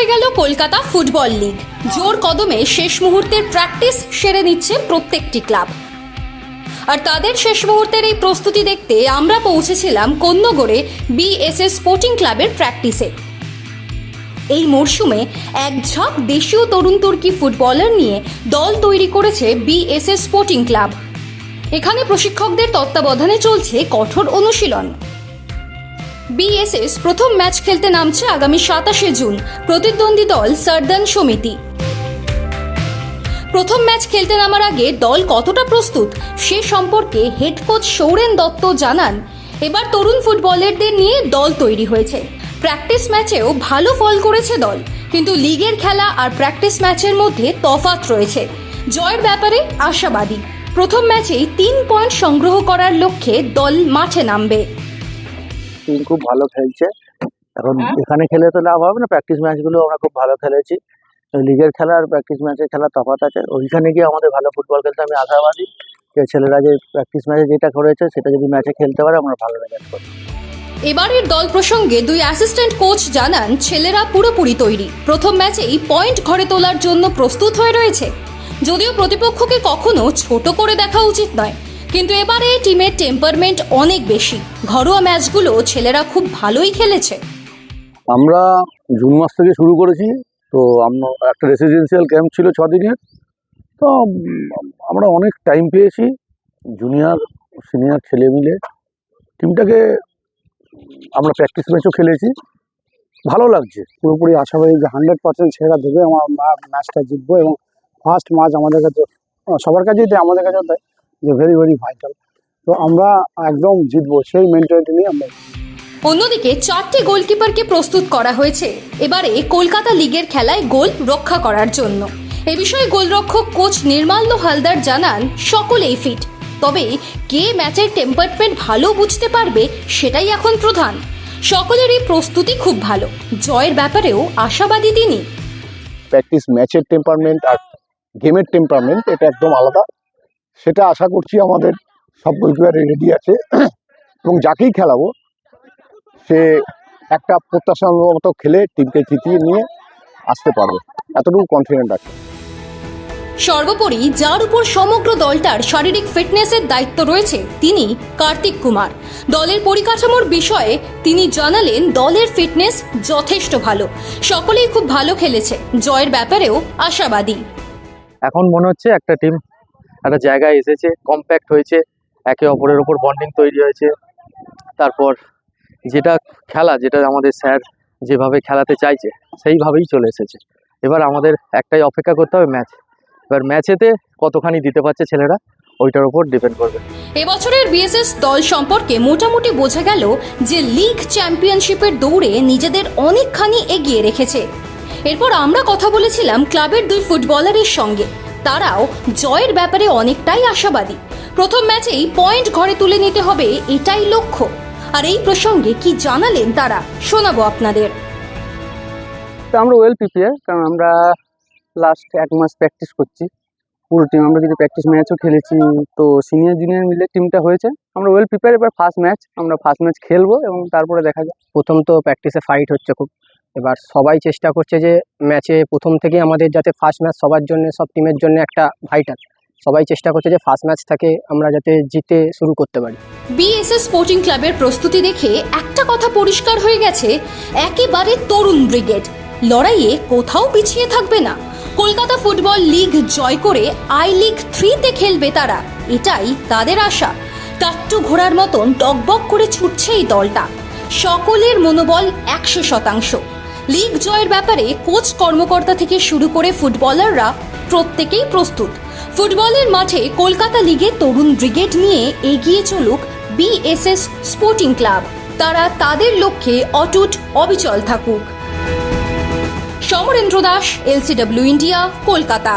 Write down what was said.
হয়ে গেল Kolkata football league. জোর কদমে শেষ মুহূর্তের প্র্যাকটিস সেরে নিচ্ছে প্রত্যেকটি ক্লাব আর তাদের শেষ মুহূর্তের এই প্রস্তুতি দেখতে আমরা পৌঁছেছিলাম কন্যগড়ে বিএসএস স্পোর্টিং ক্লাবের প্র্যাকটিসে এই মরশুমে এক ঝাঁক দেশীয় তরুণ তুর্কি ফুটবলার নিয়ে দল তৈরি করেছে বিএসএস স্পোর্টিং ক্লাব এখানে প্রশিক্ষকদের তত্ত্বাবধানে চলছে কঠোর অনুশীলন। বিএসএস প্রথম ম্যাচ খেলতে নামছে আগামী সাতাশে জুন। প্রতিদ্বন্দ্বী দল সারদান সমিতি। প্রথম ম্যাচ খেলতে নামার আগে দল কতটা প্রস্তুত সে সম্পর্কে হেড কোচ সৌরেন দত্ত জানান। এবার তরুণ ফুটবলারদের নিয়ে দল তৈরি হয়েছে। প্র্যাকটিস ম্যাচেও ভালো ফল করেছে দল, কিন্তু লিগের খেলা আর প্র্যাকটিস ম্যাচের মধ্যে তফাৎ রয়েছে। জয়ের ব্যাপারে আশাবাদী। প্রথম ম্যাচেই তিন পয়েন্ট সংগ্রহ করার লক্ষ্যে দল মাঠে নামবে। টিম খুব ভালো খেলছে। এখন এখানে খেলে তো লাভ হবে না। প্র্যাকটিস ম্যাচগুলো আমরা খুব ভালো খেলেছি। লিগের খেলা আর প্র্যাকটিস ম্যাচের খেলা তফাৎ আছে। ওইখানে গিয়ে আমাদের ভালো ফুটবল খেলতে আমি আশাবাদী যে ছেলেরা যে প্র্যাকটিস ম্যাচে যেটা করেছে সেটা যদি ম্যাচে খেলতে পারে আমরা ভালো রেজাল্ট করব। এবারের দল প্রসঙ্গে দুই অ্যাসিস্ট্যান্ট কোচ জানান ছেলেরা পুরোপুরি তৈরি। প্রথম ম্যাচেই পয়েন্ট ঘরে তোলার জন্য প্রস্তুত হয়ে রয়েছে। যদিও প্রতিপক্ষকে কখনো ছোট করে দেখা উচিত নয়। কিন্তু এবারে টিমের টেম্পারমেন্ট অনেক বেশি। ঘরোয়া ম্যাচগুলো ছেলেরা খুব ভালোই খেলেছে। আমরা জুন মাস থেকে শুরু করেছি, তো আমরা একটা রেসিডেন্সিয়াল ক্যাম্প ছিল দিনের তো আমরা অনেক টাইম পেয়েছি জুনিয়র সিনিয়র ছেলে মিলে। টিমটাকে আমরা প্র্যাকটিস ম্যাচও খেলেছি। ভালো লাগছে। পুরোপুরি আশা আশাবাদী যে হান্ড্রেড পার্সেন্ট সেরা দেবে আমার ম্যাচটা জিতবো এবং ফার্স্ট ম্যাচ আমাদের কাছে, সবার কাছেই দেয় আমাদের কাছেও দেয় যে ভেরি ভেরি ভাইটাল তো আমরা একদম জিতবো সেই মেন্টালিটি নিয়ে আমরা অন্যদিকে চারটি গোলকিপারকে প্রস্তুত করা হয়েছে। এবারে কলকাতা লিগের খেলায় গোল রক্ষা করার জন্য। এ বিষয়ে গোলরক্ষক কোচ নির্মাল্য হালদার জানান সকলেই ফিট তবে কে ম্যাচের টেম্পারমেন্ট ভালো বুঝতে পারবে সেটাই এখন প্রধান। সকলেরই প্রস্তুতি খুব ভালো। জয়ের ব্যাপারেও আশাবাদী তিনি। প্র্যাকটিস ম্যাচের টেম্পারমেন্ট আর গেমের টেম্পারমেন্ট এটা একদম আলাদা। সেটা আশা করছি আমাদের সব গোলকিপার রেডি আছে। এবং যাকেই খেলাবো সে একটা প্রত্যাশা মতো খেলে টিমকে জিতিয়ে নিয়ে আসতে পারবে। এতটুকু কনফিডেন্ট আছে। সর্বোপরি যার উপর সমগ্র দলটার শারীরিক ফিটনেসের দায়িত্ব রয়েছে তিনি কার্তিক কুমার। দলের পরিকাঠামোর বিষয়ে তিনি জানালেন দলের ফিটনেস যথেষ্ট ভালো। সকলেই খুব ভালো খেলেছে। জয়ের ব্যাপারেও আশাবাদী। এখন মনে হচ্ছে একটা টিম একটা জায়গায় এসেছে কম্প্যাক্ট হয়েছে, একে অপরের ওপর বন্ডিং তৈরি হয়েছে। তারপর যেটা খেলা, যেটা আমাদের স্যার যেভাবে খেলাতে চাইছে, সেইভাবেই চলে এসেছে। এবার আমাদের একটাই অপেক্ষা করতে হবে ম্যাচ এবার ম্যাচেতে কতখানি দিতে পারছে ছেলেরা, ওইটার উপর ডিপেন্ড করবে। এবছরের বিএসএস দল সম্পর্কে মোটামুটি বোঝা গেল যে লিগ চ্যাম্পিয়নশিপের দৌড়ে নিজেদের অনেকখানি এগিয়ে রেখেছে। এরপর আমরা কথা বলেছিলাম ক্লাবের দুই ফুটবলারের সঙ্গে। তারাও জয়ের ব্যাপারে অনেকটাই আশাবাদী। প্রথম ম্যাচেই পয়েন্ট ঘরে তুলে নিতে হবে এটাই লক্ষ্য। আর এই প্রসঙ্গে কি জানালেন তারা? শোনাবো আপনাদের। আমরা ওয়েল প্রিপেয়ার কারণ আমরা লাস্ট এক মাস প্র্যাকটিস করছি। পুরো টিম আমরা কিছু প্র্যাকটিস ম্যাচও খেলেছি। তো সিনিয়র জুনিয়র মিলে টিমটা হয়েছে। আমরা ওয়েল প্রিপেয়ার এবার ফার্স্ট ম্যাচ আমরা ফার্স্ট ম্যাচ খেলব এবং তারপরে দেখা যাক। প্রথম তো প্র্যাকটিসে ফাইট হচ্ছে খুব। এবার সবাই চেষ্টা করছে যে ম্যাচে প্রথম থেকে আমাদের যাতে ফার্স্ট ম্যাচ সবার জন্য, সব টিমের জন্য একটা ভাইটাল সবাই চেষ্টা করছে যে ফার্স্ট ম্যাচ থেকে আমরা যাতে জিতে শুরু করতে পারি। বিএসএস স্পোর্টিং ক্লাবের প্রস্তুতি দেখে একটা কথা পরিষ্কার হয়ে গেছে, একেবারে তরুণ ব্রিগেড। লড়াইয়ে কোথাও পিছিয়ে থাকবে না। কলকাতা ফুটবল লিগ জয় করে আই লিগ থ্রিতে খেলবে তারা। এটাই তাদের আশা। টাট্টু ঘোড়ার মতন টকবক করে ছুটছে এই দলটা। সকলের মনোবল একশো শতাংশ। লিগ জয়ের ব্যাপারে কোচ কর্মকর্তা থেকে শুরু করে ফুটবলাররা প্রত্যেকেই প্রস্তুত। ফুটবলের মাঠে কলকাতা লিগে তরুণ ব্রিগেড নিয়ে এগিয়ে চলুক বিএসএস স্পোর্টিং ক্লাব। তারা তাদের লক্ষ্যে অটুট অবিচল থাকুক। Samarendra Das, LCW India, Kolkata.